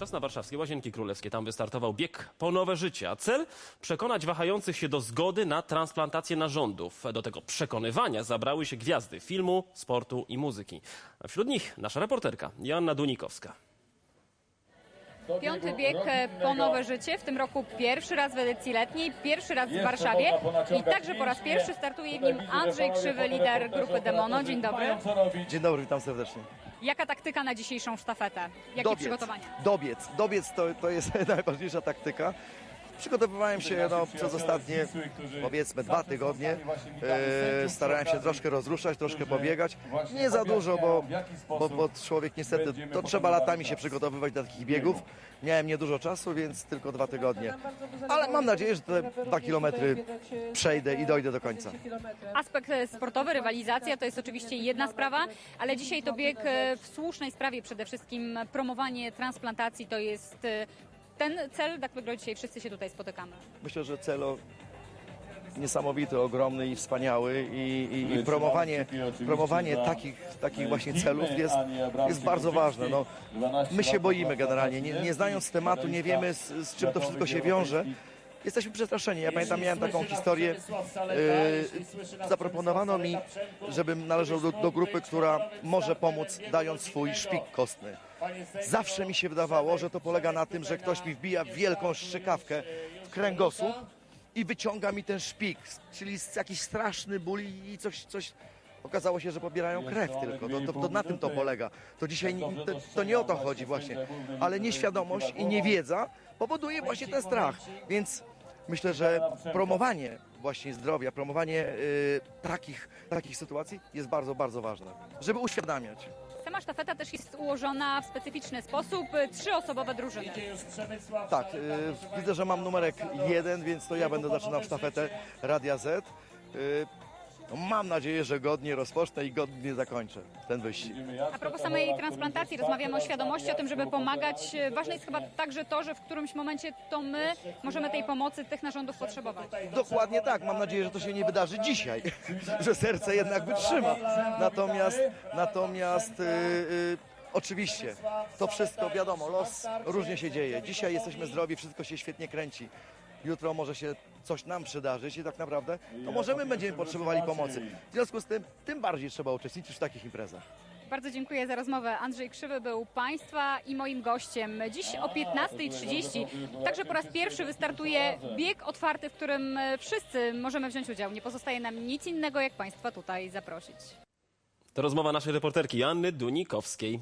Czas na warszawskie Łazienki Królewskie. Tam wystartował bieg po nowe życie. A cel? Przekonać wahających się do zgody na transplantację narządów. Do tego przekonywania zabrały się gwiazdy filmu, sportu i muzyki. A wśród nich nasza reporterka Joanna Dunikowska. Piąty bieg e, po nowe życie, w tym roku pierwszy raz w edycji letniej, pierwszy raz w Warszawie i także po raz pierwszy startuje w nim Andrzej Krzywy, lider grupy Demono. Dzień dobry. Dzień dobry, witam serdecznie. Jaka taktyka na dzisiejszą sztafetę? Jakie Dobiec, przygotowania? dobiec, dobiec to, to jest najważniejsza taktyka. Przygotowywałem się no, przez ostatnie, powiedzmy, dwa tygodnie. E, starałem się troszkę rozruszać, troszkę pobiegać. Nie za dużo, bo, bo, bo człowiek niestety, to trzeba latami się przygotowywać do takich biegów. Miałem niedużo czasu, więc tylko dwa tygodnie. Ale mam nadzieję, że te dwa kilometry przejdę i dojdę do końca. Aspekt e, sportowy, rywalizacja to jest oczywiście jedna sprawa, ale dzisiaj to bieg e, w słusznej sprawie przede wszystkim promowanie transplantacji to jest e, ten cel, dla którego dzisiaj wszyscy się tutaj spotykamy. Myślę, że celo niesamowity, ogromny i wspaniały i, i, i promowanie, promowanie takich, takich właśnie celów jest, jest bardzo ważne. No, my się boimy generalnie, nie, nie znając tematu, nie wiemy z, z czym to wszystko się wiąże. Jesteśmy przestraszeni. Ja pamiętam, miałem taką historię. Yy, zaproponowano mi, żebym należał do, do grupy, która może pomóc, dając swój szpik kostny. Zawsze mi się wydawało, że to polega na tym, że ktoś mi wbija wielką strzykawkę w kręgosłup i wyciąga mi ten szpik, czyli jakiś straszny ból i coś, coś. Okazało się, że pobierają krew tylko. To, to, to na tym to polega. To dzisiaj to, to nie o to chodzi właśnie. Ale nieświadomość i niewiedza powoduje właśnie ten strach. Więc myślę, że promowanie właśnie zdrowia, promowanie y, takich, takich sytuacji jest bardzo, bardzo ważne. Żeby uświadamiać. Sama sztafeta też jest ułożona w specyficzny sposób. e, Trzyosobowe drużyny. Tak, y, widzę, że mam numerek jeden, więc to ja będę zaczynał sztafetę Radia Z. No mam nadzieję, że godnie rozpocznę i godnie zakończę ten wyścig. A propos samej transplantacji, rozmawiamy o świadomości, o tym, żeby pomagać. Ważne jest chyba także to, że w którymś momencie to my możemy tej pomocy, tych narządów potrzebować. Dokładnie tak. Mam nadzieję, że to się nie wydarzy dzisiaj, że serce jednak wytrzyma. Natomiast, natomiast y, y, oczywiście to wszystko wiadomo, los różnie się dzieje. Dzisiaj jesteśmy zdrowi, wszystko się świetnie kręci. Jutro może się coś nam przydarzyć i tak naprawdę to może my będziemy potrzebowali pomocy. W związku z tym, tym bardziej trzeba uczestniczyć w takich imprezach. Bardzo dziękuję za rozmowę. Andrzej Krzywy był Państwa i moim gościem. Dziś o 15.30 także po raz pierwszy wystartuje bieg otwarty, w którym wszyscy możemy wziąć udział. Nie pozostaje nam nic innego, jak Państwa tutaj zaprosić. To rozmowa naszej reporterki Joanny Dunikowskiej.